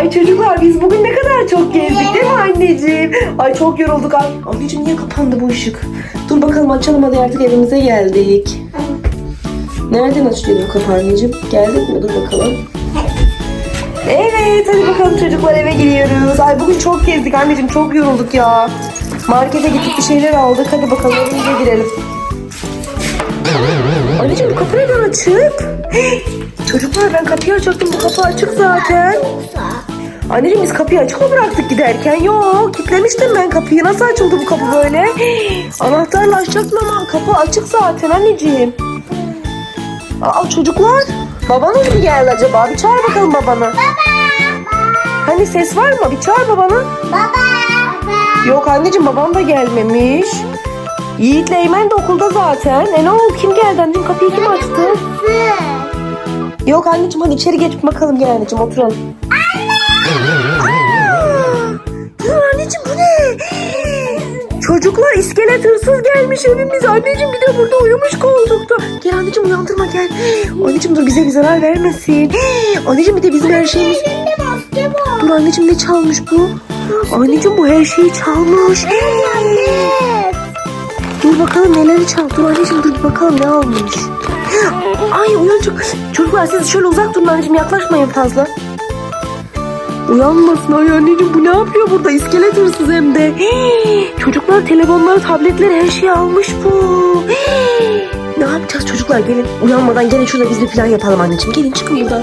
Ay çocuklar biz bugün ne kadar çok gezdik değil mi anneciğim? Ay çok yorulduk. Ay, anneciğim niye kapandı bu ışık? Dur bakalım açalım hadi artık evimize geldik. Nereden açılıyor bu kapı anneciğim? Geldik mi? Dur bakalım. Evet hadi bakalım çocuklar eve gidiyoruz. Ay bugün çok gezdik anneciğim çok yorulduk ya. Markete gittik bir şeyler aldık. Hadi bakalım evimize girelim. Anneciğim kapı neden açık? Çocuklar ben kapıyı açacaktım. Bu kapı açık zaten. Anneciğim biz kapıyı açık mı bıraktık giderken? Yok kilitlemiştim ben kapıyı. Nasıl açıldı bu kapı böyle? Anahtarla açacaktım ama kapı açık zaten anneciğim. Aa çocuklar. Babanız mı geldi acaba? Bir çağır bakalım babanı. Hani ses var mı? Bir çağır babanı. Yok anneciğim babam da gelmemiş. Yiğit'le Eymen de okulda zaten. E ne oldu? Kim geldi anneciğim? Kapıyı kim açtı? Yok anneciğim hadi içeri geç bakalım gel anneciğim oturalım. Dur anneciğim bu ne? Çocuklar iskelet hırsız gelmiş evimize. Anneciğim bir de burada uyumuş koltukta. Gel anneciğim uyandırma gel. Anneciğim dur bize bir zarar vermesin. Anneciğim bir de bizim her şeyimiz... Dur anneciğim ne çalmış bu? Anneciğim bu her şeyi çalmış. Dur bakalım neleri çal. Dur anneciğim dur bakalım ne almış. Ay uyan çok. Çocuklar siz şöyle uzak durun anneciğim yaklaşmayın fazla. Uyanmasın ay anneciğim bu ne yapıyor burada iskelet hırsız hem de. Çocuklar telefonları tabletleri her şeyi almış bu. Ne yapacağız çocuklar gelin uyanmadan gelin şurada biz bir plan yapalım anneciğim gelin çıkın buradan.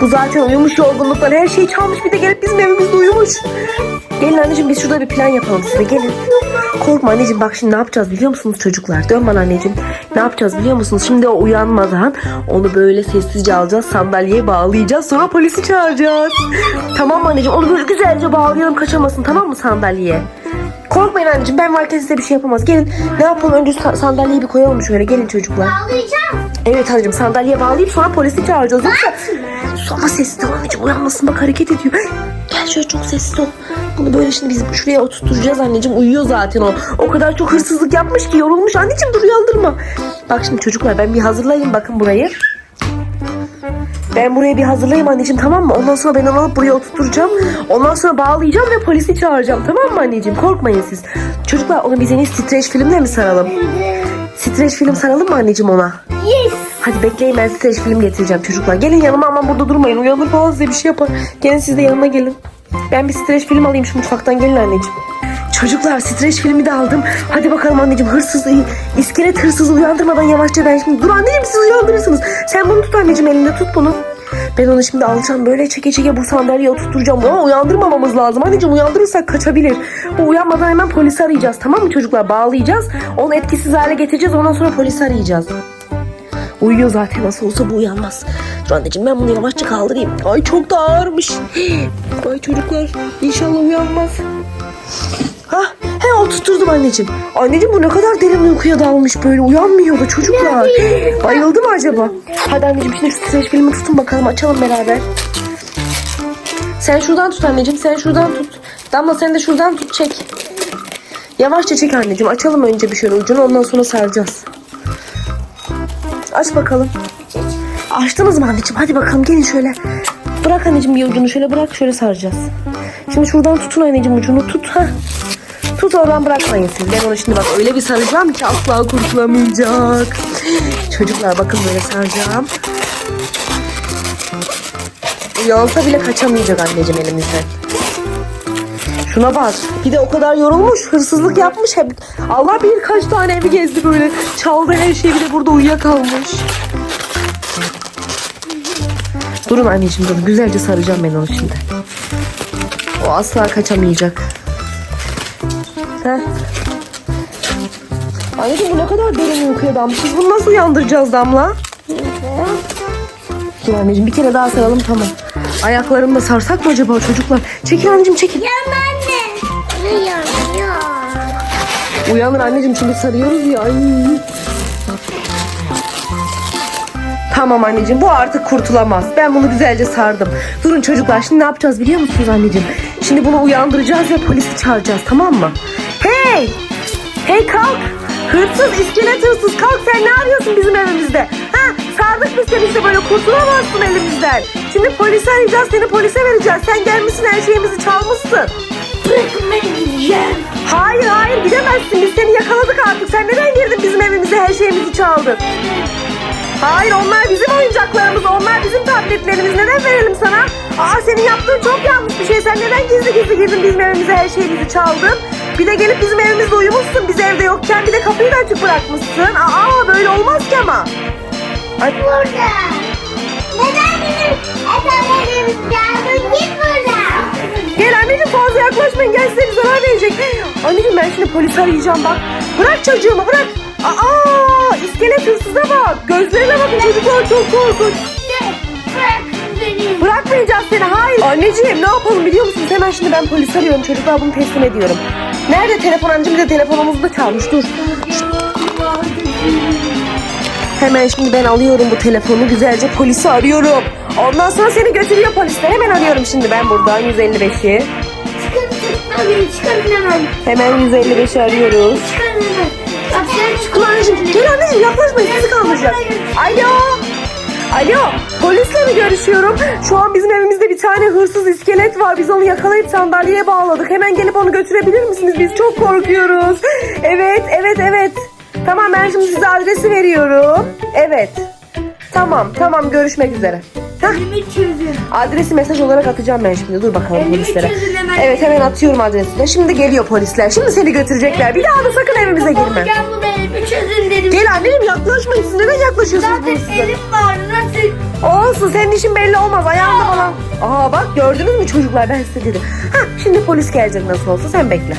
Bu zaten uyumuş yorgunluktan her şeyi çalmış bir de gelip bizim evimizde uyumuş. Gelin anneciğim biz şurada bir plan yapalım size gelin. Korkma anneciğim bak şimdi ne yapacağız biliyor musunuz çocuklar? Dön bana anneciğim. Ne yapacağız biliyor musunuz? Şimdi o uyanmadan onu böyle sessizce alacağız sandalyeye bağlayacağız sonra polisi çağıracağız. Tamam mı anneciğim onu böyle güzelce bağlayalım kaçamasın tamam mı sandalyeye? Korkmayın anneciğim ben varken size bir şey yapamaz. Gelin ne yapalım önce sa- sandalyeyi bir koyalım şöyle gelin çocuklar. Ağlayacağım. Evet anneciğim sandalyeye bağlayıp sonra polisi çağıracağız. Yoksa ama sessiz ol anneciğim uyanmasın bak hareket ediyor. Gel şöyle çok sessiz ol. Bunu böyle şimdi biz şuraya oturtacağız anneciğim. Uyuyor zaten o. O kadar çok hırsızlık yapmış ki yorulmuş. Anneciğim dur uyandırma. Bak şimdi çocuklar ben bir hazırlayayım bakın burayı. Ben buraya bir hazırlayayım anneciğim tamam mı? Ondan sonra ben onu alıp buraya oturtacağım. Ondan sonra bağlayacağım ve polisi çağıracağım tamam mı anneciğim? Korkmayın siz. Çocuklar onu biz en iyi streç filmle mi saralım? Streç film saralım mı anneciğim ona? Yes. Hadi bekleyin ben streç film getireceğim çocuklar. Gelin yanıma ama burada durmayın. Uyanır falan size bir şey yapar. Gelin siz de yanıma gelin. Ben bir streç film alayım şu mutfaktan gelin anneciğim. Çocuklar streç filmi de aldım. Hadi bakalım anneciğim hırsız, iskelet hırsızı uyandırmadan yavaşça ben şimdi... Dur anneciğim siz uyandırırsınız. Sen bunu tut anneciğim elinde tut bunu. Ben onu şimdi alacağım böyle çeke çeke bu sandalyeye oturtacağım. Ama uyandırmamamız lazım. Anneciğim uyandırırsak kaçabilir. O uyanmadan hemen polisi arayacağız tamam mı çocuklar? Bağlayacağız. Onu etkisiz hale getireceğiz. Ondan sonra polisi arayacağız. Uyuyor zaten nasıl olsa bu uyanmaz. Dur anneciğim ben bunu yavaşça kaldırayım. Ay çok da ağırmış. Ay çocuklar inşallah uyanmaz. Ha, he oturturdum anneciğim. Anneciğim bu ne kadar derin uykuya dalmış böyle uyanmıyor da çocuklar. Bayıldı mı acaba? Hadi anneciğim şimdi şu streç filmi tutun bakalım açalım beraber. Sen şuradan tut anneciğim sen şuradan tut. Damla sen de şuradan tut çek. Yavaşça çek anneciğim açalım önce bir şöyle ucunu ondan sonra saracağız. Aç bakalım. Açtınız mı anneciğim? Hadi bakalım gelin şöyle. Bırak anneciğim bir ucunu şöyle bırak şöyle saracağız. Şimdi şuradan tutun anneciğim ucunu tut. ha. Tut oradan bırakmayın siz. Ben onu şimdi bak öyle bir saracağım ki asla kurtulamayacak. Çocuklar bakın böyle saracağım. Uyansa bile kaçamayacak anneciğim elimizden. Şuna bak. Bir de o kadar yorulmuş, hırsızlık yapmış hep. Allah bilir kaç tane evi gezdi böyle. Çaldı her şeyi bir de burada uyuyakalmış. Durun anneciğim durun. Güzelce saracağım ben onu şimdi. O asla kaçamayacak. Heh. Anneciğim bu ne kadar derin uykuya dalmış. Biz bunu nasıl uyandıracağız Damla? Dur anneciğim bir kere daha saralım tamam. Ayaklarını da sarsak mı acaba çocuklar? Çekil anneciğim çekil. Yan anne. Uyanıyor. Uyanır anneciğim şimdi sarıyoruz ya. Ay. Tamam anneciğim bu artık kurtulamaz. Ben bunu güzelce sardım. Durun çocuklar şimdi ne yapacağız biliyor musunuz anneciğim? Şimdi bunu uyandıracağız ve polisi çağıracağız tamam mı? Hey! Hey kalk! Hırsız, iskelet hırsız kalk sen ne arıyorsun bizim evimizde? Ha sardık biz seni işte böyle kurtulamazsın elimizden. Şimdi polisi arayacağız seni polise vereceğiz. Sen gelmişsin her şeyimizi çalmışsın. Bırakın beni gideceğim. Hayır hayır gidemezsin biz seni yakaladık artık. Sen neden girdin bizim evimize her şeyimizi çaldın? Hayır onlar bizim oyuncaklarımız onlar bizim tabletlerimiz neden verelim sana? Aa senin yaptığın çok yanlış bir şey. Sen neden gizli gizli girdin bizim evimize her şeyimizi çaldın? Bir de gelip bizim evimizde uyumuşsun biz evde yokken bir de kapıyı da açık bırakmışsın. Aa böyle olmaz ki ama. Ay, Burada. Neden bizim eserlerimiz geldin? Git buradan. Gel anneciğim fazla yaklaşmayın gel size bir zarar verecek. Anneciğim ben şimdi polis arayacağım bak. Bırak çocuğumu bırak. Aa iskelet hırsıza bak. Gözlerine bakın çocuklar çok korkunç. Beni. Bırakmayacağız seni hayır. Anneciğim ne yapalım biliyor musunuz? Hemen şimdi ben polis arıyorum çocuklar bunu teslim ediyorum. Nerede telefon anneciğim bir de telefonumuzu da çalmış dur. Hemen şimdi ben alıyorum bu telefonu güzelce polisi arıyorum. Ondan sonra seni götürüyor polisler. Hemen arıyorum şimdi ben buradan 155'i. Çıkın çıkın beni çıkarın hemen. Hemen 155'i arıyoruz. Çıkarın hemen. Çıkın. Dur anneciğim gel anneciğim yaklaşmayın sizi kaldıracak. Alo. Alo polisle mi görüşüyorum? Şu an bizim evimizde bir tane hırsız iskelet var. Biz onu yakalayıp sandalyeye bağladık. Hemen gelip onu götürebilir misiniz? Biz çok korkuyoruz. Evet evet evet. Tamam ben şimdi size adresi veriyorum. Evet. Tamam tamam görüşmek üzere. Elimi çözün. adresi mesaj olarak atacağım ben şimdi. Dur bakalım Elimi polislere. çözün hemen. Evet hemen atıyorum adresine. Şimdi geliyor polisler. Şimdi seni götürecekler. Bir daha da sakın evimize girme. Gel bu elimi çözün dedim. Gel anneciğim yaklaşmayın. Siz neden yaklaşıyorsunuz Zaten hırsıza? elim var. Nasıl? Olsun senin işin belli olmaz. Ayağında falan. Aa bak gördünüz mü çocuklar ben size dedim. Ha şimdi polis gelecek nasıl olsa sen bekle.